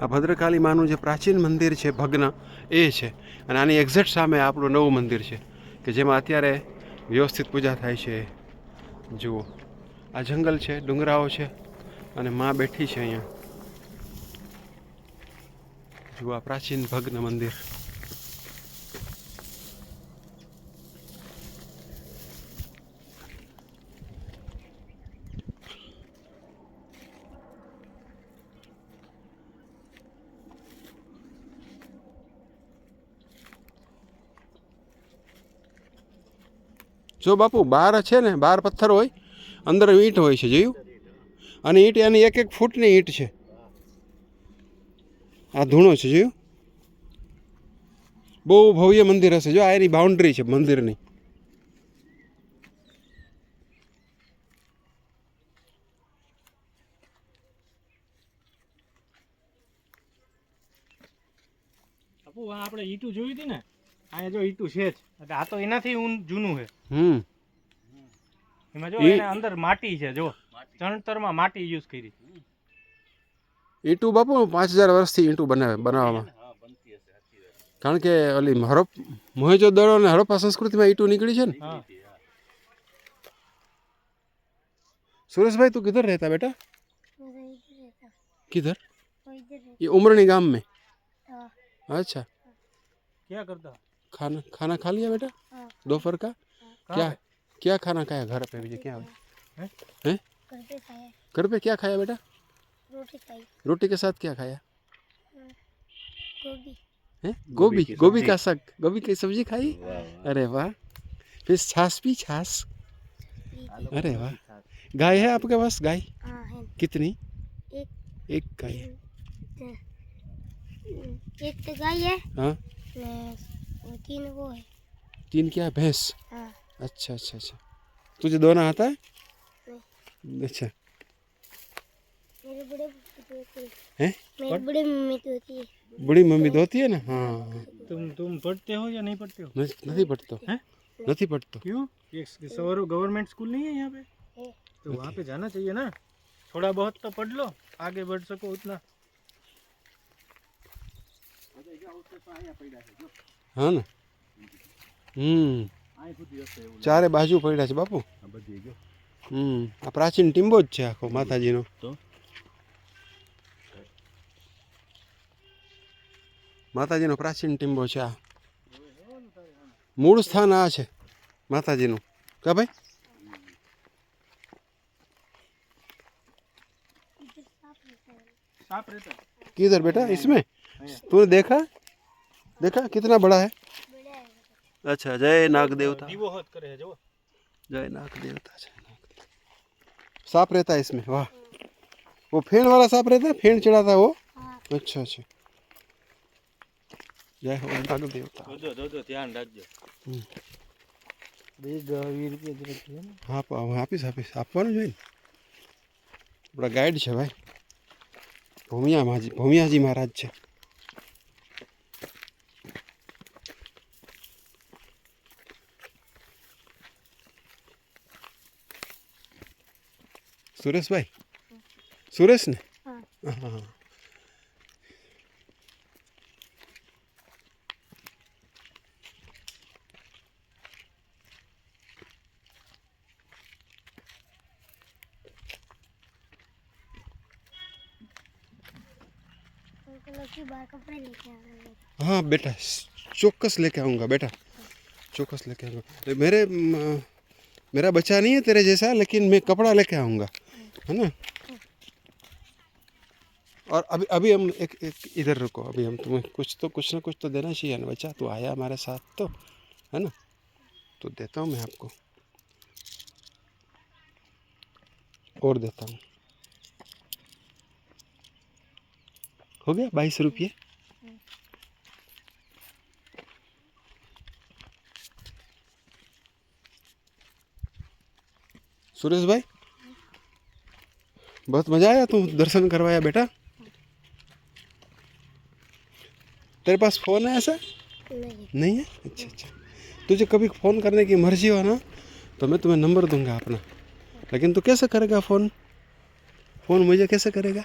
આ ભદ્રકાલી માનું જે પ્રાચીન મંદિર છે, ભગ્ન, એ છે. અને આની એક્ઝેક્ટ સામે આપણું નવું મંદિર છે, કે જેમાં અત્યારે વ્યવસ્થિત પૂજા થાય છે. જુઓ, આ જંગલ છે, ડુંગરાઓ છે, અને માં બેઠી છે અહીંયા. જુઓ, આ પ્રાચીન ભગ્ન મંદિર. જો બાપુ, બહાર છે ને, બહાર પથ્થર હોય, અંદર ઈંટ હોય છે, જોયું? અને ઈંટ એની એક એક ફૂટની ઈંટ છે. આ ધૂણો છે, જોયું? બહુ ભવ્ય મંદિર હશે. જો, આ એની બાઉન્ડ્રી છે મંદિરની. આપુ આપણે ઈટું જોઈ હતી ને? અહીંયા જો ઈટું છે જ. આ તો એનાથી જૂનું છે. હમ એમાં જો ઈ- એને અંદર માટી છે જો ચણતરમાં માટી યુઝ કરી ઈંટું બાપુ પાંચ હજાર વર્ષથી ઈંટું બનાવે બનાવવામાં કારણ કે ઓલી હડપ મોહેજો દડો અને હડપ્પા સંસ્કૃતિમાં ઈંટું નીકળી છે ને હા सुरेश भाई तू किधर रहता बेटा मेरा इधर रहता किधर वो इधर रहता ये उमरनी गांव में हाँ अच्छा ક્યાં કરતા खाना खाना खा लिया बेटा हाँ दोपहर का कहाँ क्या क्या खाना खाया घर पे मुझे क्या? हैं? हैं? घर पे खाया। घर पे क्या खाया बेटा? रोटी खाई। रोटी के साथ क्या खाया? गोभी। हैं? गोभी गोभी का साग गोभी की सब्ज़ी खाई? अरे वाह। फिर छाछ भी छाछ? अरे वाह। गाय है आपके पास? गाय? हाँ कितनी? एक। एक गाय है। एक तो गाय है। हाँ। तीन वो है। तीन क्या? है भैंस? हाँ। अच्छा अच्छा अच्छा। तुझे दौड़ना आता है? अच्छा। मेरे बड़े हैं। बड़ी मम्मी धोती है। बड़ी मम्मी तो धोती है ना? हाँ। तुम तुम पढ़ते हो या नहीं पढ़ते हो? नहीं पढ़ते हो। नहीं पढ़ते क्यों? ये गवर्नमेंट स्कूल नहीं है यहाँ पे? तो वहाँ पे जाना चाहिए ना। थोड़ा बहुत तो पढ़ लो आगे बढ़ सको उतना। हाँ ना? हम्म। ચારે બાજુ પડ્યા છે બાપુ હમ આ પ્રાચીન ટીમ્બો જ છે આખો માતાજીનો માતાજીનો પ્રાચીન ટીમ્બો છે આ મૂળ સ્થાન આ છે માતાજીનું કા ભાઈ साफ रहता है किधर बेटा इसमें तूने देखा देखा कितना बड़ा है बड़ा है अच्छा जय नाग देवता દીવો હોત કરે છે જો जय नाग देवता जय नाग देवता सांप रहता है इसमें वाह वो फेण वाला सांप रहता है फेण चढ़ाता है वो हाँ अच्छा अच्छा जय हो नाग देवता જોજો જોજો ધ્યાન રાખજો હમ. બે વીસ રૂપિયા જરાક છે ને હા પ- હું આપીશ આપીશ આપવાનું જોઈએ ને આપણા ગાઈડ છે ભાઈ ભૂમિયા માજી ભૂમિયાજી મહારાજ છે સુરેશભાઈ સુરેશ ને हाँ હા उनको लड़की बाहर कपड़े लेके आ रहे हैं हाँ बेटा चौकस लेके आऊँगा बेटा चौकस लेके आऊँगा मेरे म, मेरा बच्चा नहीं है तेरे जैसा लेकिन मैं कपड़ा लेके आऊँगा है ना और अभी अभी हम एक, एक इधर रुको अभी हम तुम्हें कुछ तो कुछ ना कुछ तो देना चाहिए ना बच्चा तू आया हमारे साथ तो है ना? तो देता हूँ मैं आपको। और देता हूँ। हो गया बाईस रुपये? सुरेश भाई? बहुत मज़ा आया तू दर्शन करवाया बेटा? तेरे पास फ़ोन है ऐसा? नहीं। नहीं है? अच्छा अच्छा। तुझे कभी फ़ोन करने की मर्ज़ी हो ना तो मैं तुम्हें नंबर दूँगा अपना। लेकिन तू कैसे करेगा फ़ोन फ़ोन मुझे कैसे करेगा?